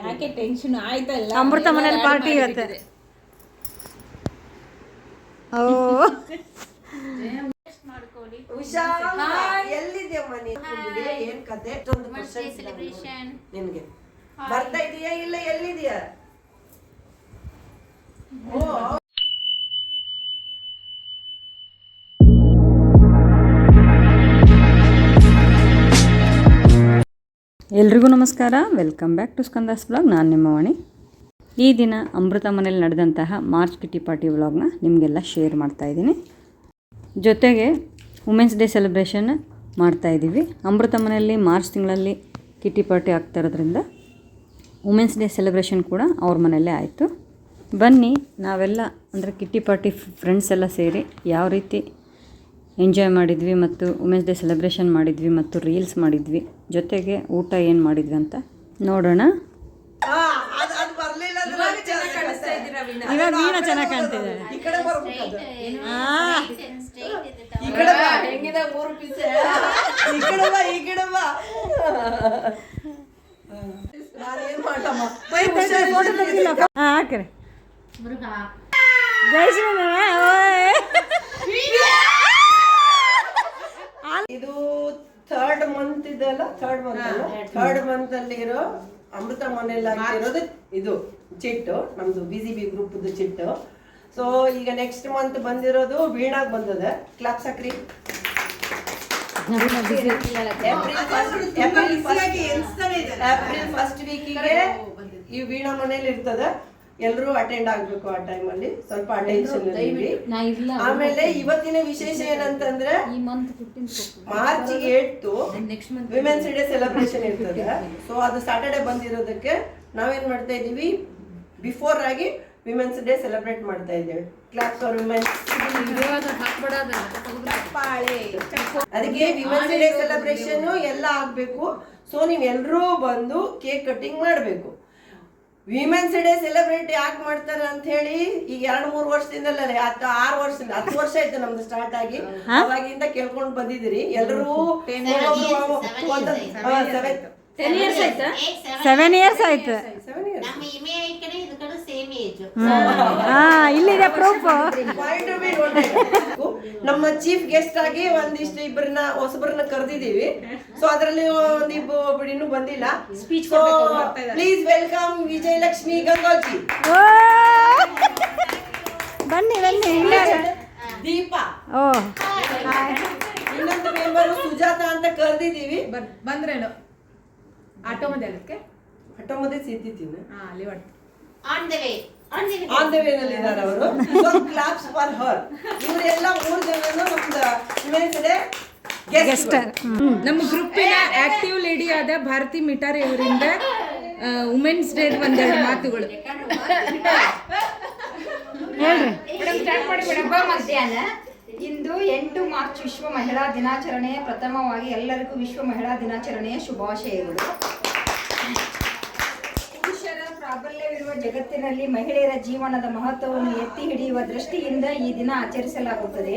ಯಾಕೆ ಟೆನ್ಷನ್ ಆಯ್ತಲ್ಲ? ಅಮೃತ ಮನೇಲಿ ಪಾರ್ಟಿ ಇವತ್ತು. ಓ. ಏನ್ ಕತೆ. ನಿನ್ಗೆ. ಬರ್ತಾ ಇದೀಯಾ ಇಲ್ಲ ಎಲ್ಲಿದೆಯಾ? ಓ ಎಲ್ರಿಗೂ ನಮಸ್ಕಾರ. Welcome back to Skanda's blog ನಾನು ನಿಮ್ಮ ವಾಣಿ. ಈ ದಿನ ಅಮೃತ ಮನೇಲಿ ನಡೆದಂತಹ ಮಾರ್ಚ್ ಕಿಟ್ಟಿ ಪಾರ್ಟಿ ವ್ಲಾಗ್ನ ನಿಮಗೆಲ್ಲ ಶೇರ್ ಮಾಡ್ತಾ ಇದ್ದೀನಿ. ಜೊತೆಗೆ ವುಮೆನ್ಸ್ ಡೇ ಸೆಲೆಬ್ರೇಷನ್ ಮಾಡ್ತಾ ಇದ್ದೀವಿ. ಅಮೃತ ಮನೆಯಲ್ಲಿ ಮಾರ್ಚ್ ತಿಂಗಳಲ್ಲಿ ಕಿಟ್ಟಿ ಪಾರ್ಟಿ ಆಗ್ತಾ ಇರೋದ್ರಿಂದ ವುಮೆನ್ಸ್ ಡೇ ಸೆಲೆಬ್ರೇಷನ್ ಕೂಡ ಅವ್ರ ಮನೆಯಲ್ಲೇ ಆಯಿತು. ಬನ್ನಿ, ನಾವೆಲ್ಲ ಅಂದರೆ ಕಿಟ್ಟಿ ಪಾರ್ಟಿ ಫ್ರೆಂಡ್ಸ್ ಎಲ್ಲ ಸೇರಿ ಯಾವ ರೀತಿ ಎಂಜಾಯ್ ಮಾಡಿದ್ವಿ ಮತ್ತು ವುಮೆನ್ಸ್ ಡೇ ಸೆಲೆಬ್ರೇಷನ್ ಮಾಡಿದ್ವಿ ಮತ್ತು ರೀಲ್ಸ್ ಮಾಡಿದ್ವಿ. ಜೊತೆಗೆ ಊಟ ಏನು ಮಾಡಿದ್ವಿ ಅಂತ ನೋಡೋಣ. ಇವಾಗ ನೀನ ಚೆನ್ನಾಗಿ ಹಾಂ ಹಾಕ್ರಿ. ಜೈ ಶ್ರೀ ಓಯ್. ಇದು ಥರ್ಡ್ ಮಂತ್ ಇದೆಲ್ಲ ಥರ್ಡ್ ಮಂತ್ ಅಲ್ಲ? ಥರ್ಡ್ ಮಂತ್ ಅಲ್ಲಿ ಇರೋ ಅಮೃತ ಮನೆಯಲ್ಲಿ ಆಗಿರೋದು ಇದು ಚಿಟ್ಟು ನಮ್ದು B C B group ಚಿಟ್ಟು. So ಈಗ ನೆಕ್ಸ್ಟ್ ಮಂತ್ ಬಂದಿರೋದು ವೀಣಾಗ್ ಬಂದದೆ. ಕ್ಲಾಪ್ ಸಕ್ರಿ. ಏಪ್ರಿಲ್ ಫಸ್ಟ್ ವೀಕಿಗೆ ಈ ವೀಣಾ ಮನೇಲಿ ಇರ್ತದೆ. ಎಲ್ಲರೂ ಅಟೆಂಡ್ ಆಗ್ಬೇಕು ಆ ಟೈಮಲ್ಲಿ ಸ್ವಲ್ಪ ಅಟೆನ್ಷನ್ ಆಮೇಲೆ ಇವತ್ತಿನ ವಿಶೇಷ ಏನಂತಂದ್ರೆ March eighth women's day celebration ಇರ್ತದೆ. ಸೊ ಅದು ಸಾಟರ್ಡೆ ಬಂದಿರೋದಕ್ಕೆ ನಾವೇನ್ ಮಾಡ್ತಾ ಇದೀವಿ ಬಿಫೋರ್ ಆಗಿ ವಿಮೆನ್ಸ್ ಡೇ ಸೆಲೆಬ್ರೇಟ್ ಮಾಡ್ತಾ ಇದ್ದೇವೆ. ಕ್ಲಾಸ್ ಫಾರ್ ವಿಮೆನ್ಸ್ ಅದಕ್ಕೆ ವಿಮೆನ್ಸ್ ಡೇ ಸೆಲೆಬ್ರೇಷನ್ ಎಲ್ಲ ಆಗ್ಬೇಕು. ಸೊ ನೀವ್ ಎಲ್ರೂ ಬಂದು ಕೇಕ್ ಕಟ್ಟಿಂಗ್ ಮಾಡ್ಬೇಕು. ವಿಮೆನ್ಸ್ ಡೇ ಸೆಲೆಬ್ರಿಟಿ ಯಾಕೆ ಮಾಡ್ತಾರೆ ಅಂತ ಹೇಳಿ ಈಗ ಎರಡ್ ಮೂರ್ ವರ್ಷದಿಂದಲೇ ಹತ್ತು ಆರು ವರ್ಷದಿಂದ ಹತ್ತು ವರ್ಷ ಆಯ್ತು ನಮ್ದು ಸ್ಟಾರ್ಟ್ ಆಗಿ. ಅವಾಗಿಂದ ಕೇಳ್ಕೊಂಡು ಬಂದಿದ್ದೀರಿ. ಎಲ್ಲರೂ ಸೆವೆನ್ ಸೆವೆನ್ ಇಯರ್ಸ್ ಆಯ್ತು? ಸೆವೆನ್ ಇಯರ್ಸ್ ನಮ್ಮ ಇಮೆ ಈ ಕಡೆ ಸೇಮ್ ಏಜ್ ಹಾಂ ಇಲ್ಲಿದೆ ಪ್ರೂಫ್ ನಮ್ಮ ಚೀಫ್ ಗೆಸ್ಟ್ ಆಗಿ ಒಂದಿಷ್ಟು ಇಬ್ಬರನ್ನ ಹೊಸಬ್ರನ್ನ ಕರೆದಿದ್ದೀವಿ. ಸೊ ಅದರಲ್ಲಿ ಒಂದಿಬ್ಬ ಒಬ್ಬರು ಇನ್ನೂ ಬಂದಿಲ್ಲ. Speech please welcome Vijayalakshmi Gangoji. ಬನ್ನಿ ಬನ್ನಿ. ಇಲ್ಲೇ ದೀಪಾ. ಓ. ಇನ್ನೊಂದು ಮೆಂಬರ್ ಸುಜಾತ ಅಂತ ಕರೆದಿದ್ದೀವಿ. ಬಂದ್ರೇನು? ಆಟೋ ಮಧ್ಯೆ ಅದಕ್ಕೆ ಆಟೋ ಸಿದ್ದಿದ್ದೀನಿ ಹಾ ಅಲ್ಲಿ ಒಟ್ಟು on the way on the way on the way ನಲ್ಲಿ ಇದ್ದಾರೆ ಅವರು ಕ್ಲಾಪ್ಸ್ ಫಾರ್ ಹರ್ ಇವರೆಲ್ಲ ಮೂರು ಜನನು ನಮ್ದು ಗೆಸ್ಟ್ ನಮ್ಮ ಗ್ರೂಪಿನ ಆಕ್ಟಿವ್ ಲೇಡಿ ಆದ ಭಾರತಿ ಮಿಟಾರ್ ಇವರಿಂದ ವುಮೆನ್ಸ್ ಡೇ ಒಂದೆರಡು ಮಾತುಗಳು ಹೇಳ್ರಿ ಮಧ್ಯಾಹ್ನ ಎಂಟು ಮಾರ್ಚ್ ವಿಶ್ವ ಮಹಿಳಾ ದಿನಾಚರಣೆಯ ಪ್ರಥಮವಾಗಿ ಎಲ್ಲರಿಗೂ ವಿಶ್ವ ಮಹಿಳಾ ದಿನಾಚರಣೆಯ ಶುಭಾಶಯಗಳು. ಪುರುಷರ ಪ್ರಾಬಲ್ಯವಿರುವ ಜಗತ್ತಿನಲ್ಲಿ ಮಹಿಳೆಯರ ಜೀವನದ ಮಹತ್ವವನ್ನು ಎತ್ತಿ ಹಿಡಿಯುವ ದೃಷ್ಟಿಯಿಂದ ಈ ದಿನ ಆಚರಿಸಲಾಗುತ್ತದೆ.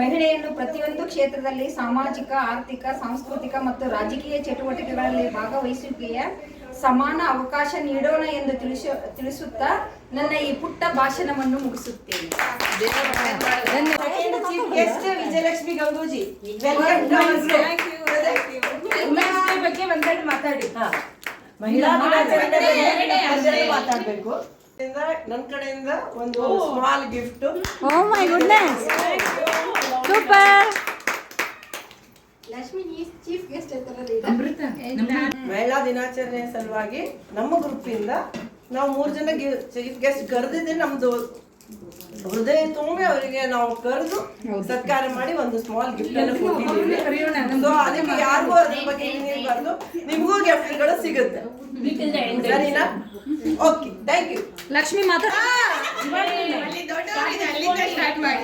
ಮಹಿಳೆಯನ್ನು ಪ್ರತಿಯೊಂದು ಕ್ಷೇತ್ರದಲ್ಲಿ ಸಾಮಾಜಿಕ ಆರ್ಥಿಕ ಸಾಂಸ್ಕೃತಿಕ ಮತ್ತು ರಾಜಕೀಯ ಚಟುವಟಿಕೆಗಳಲ್ಲಿ ಭಾಗವಹಿಸುವಿಕೆಯ ಸಮಾನ ಅವಕಾಶ ನೀಡೋಣ ಎಂದು ತಿಳಿಸು ತಿಳಿಸುತ್ತಾ ನನ್ನ ಈ ಪುಟ್ಟ ಭಾಷಣವನ್ನು ಮುಗಿಸುತ್ತೇನೆ. ವಿಜಯಲಕ್ಷ್ಮಿ ಗಂಗೂಜಿ. ಬಗ್ಗೆ ಒಂದೆರಡು ಮಾತಾಡಿ. ಮಹಿಳಾ ದಿನಾಚರಣೆ ಬಗ್ಗೆ ಮಾತಾಡ್ಬೇಕು. ನನ್ನ ಕಡೆಯಿಂದ ಒಂದು small gift oh my goodness super Lakshmi chief guest Amrutha ಮಹಿಳಾ ದಿನಾಚರಣೆ ಸಲುವಾಗಿ ನಮ್ಮ ಗ್ರೂಪ್ ಇಂದ ನಾವು ಮೂರ್ ಜನ ಚೀಫ್ ಗೆಸ್ಟ್ ಕರೆದಿದ್ದೆ ನಮ್ದು ಹೃದಯ ತುಂಬಿ ಅವರಿಗೆ ನಾವು ಕರೆದು ಸತ್ಕಾರ ಮಾಡಿ ಒಂದು ಸ್ಮಾಲ್ ಗಿಫ್ಟ್ ಅನ್ನು ಕೊಟ್ಟಿದ್ದೀವಿ ಸೊ ಅದಕ್ಕೆ ಯಾರಿಗೂ ಅದ್ರ ಬಗ್ಗೆ ಏನಿರಬಾರ್ದು ನಿಮಗೂ ಗಿಫ್ಟ್ಗಳು ಸಿಗುತ್ತೆ ಸರಿನಾ ಓಕೆ ಥ್ಯಾಂಕ್ ಯು ಲಕ್ಷ್ಮಿ ಮಾತಾಡ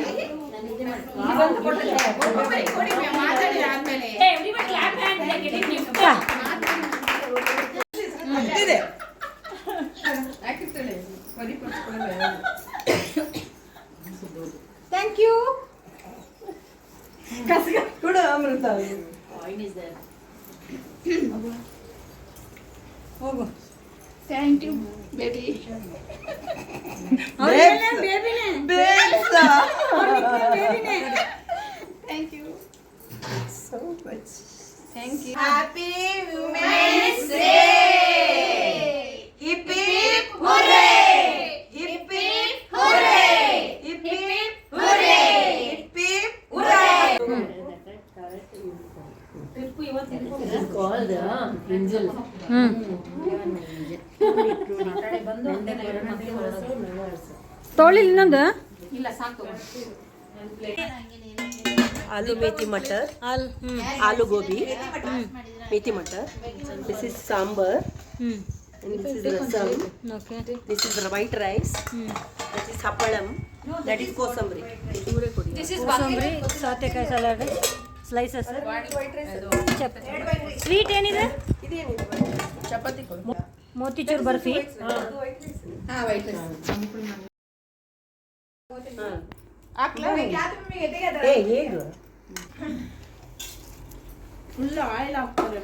ಇದೆ ಥ್ಯಾಂಕ್ ಯು ಕೂಡ ಅಮೃತ ಹೋಗು ಥ್ಯಾಂಕ್ ಯು ಬೇಬಿ ಥ್ಯಾಂಕ್ ತೊಳಿಲ್ ಇನ್ನೊಂದು? Aloo methi matar aloo gobi methi matar. This is sambar. This is this is white rice this is happalam. That is kosambari. ಸೌತೆಕಾಯಿ salad slices sweet ಏನಿದೆ? ಚಪಾತಿ ಮೋತಿಚೂರ್ ಬರ್ಫಿ. ಹಾಂ white ಏ ಹೇಗೆ? Full oil ಹಾಕ್ತಾರೆ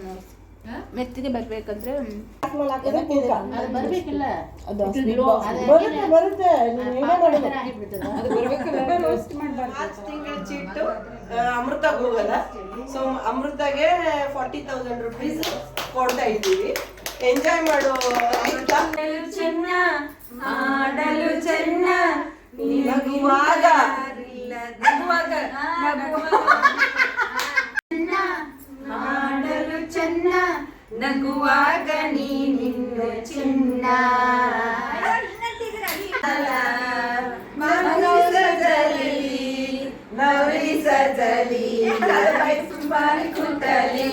ಮೆತ್ತಿಗೆ ಬರ್ಬೇಕಂದ್ರೆ ಬರ್ಬೇಕಿಲ್ಲ. ಬರುತ್ತೆ ಬರುತ್ತೆ. ಮಾರ್ಚ್ ತಿಂಗಳ ಚಿಟ್ಟು ಅಮೃತ ಹೋಗಲ್ಲ. ಸೊ ಅಮೃತಗೆ ಫಾರ್ಟಿ ತೌಸಂಡ್ ರುಪೀಸ್ ಕೊಡ್ತಾ ಇದ್ದೀವಿ. ಎಂಜಾಯ್ ಮಾಡು ಅಮೃತ. ಚೆನ್ನ ಮಾಡಲು ಚೆನ್ನ. ನಗುವಾಗ ನಗುವಾಗ ಮಾಡಲು నగువాగని నిన్ను చిన్న సజలి నవరి సజలి నలభై సుపారి కుటలి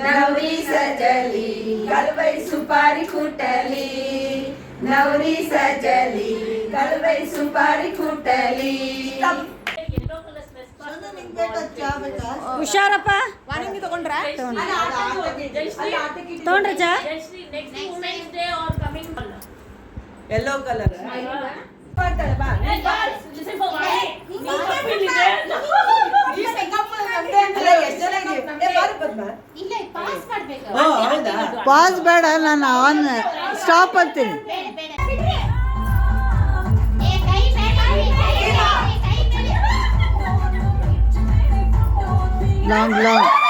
నవరి సజలి నలభై సుపారి కుటలి నవరి సజలి నలభై సుపారి కుటలి ಹುಷಾರಪ್ಪ. ತಗೊಂಡ್ರ? ಚಾ? ಯೆಲ್ಲೋ ಕಲರ್ ಪಾಸ್ ಬೇಡ ನಾನು ಆನ್ ಸ್ಟಾಪ್ ಅಂತೀನಿ. 啷啷。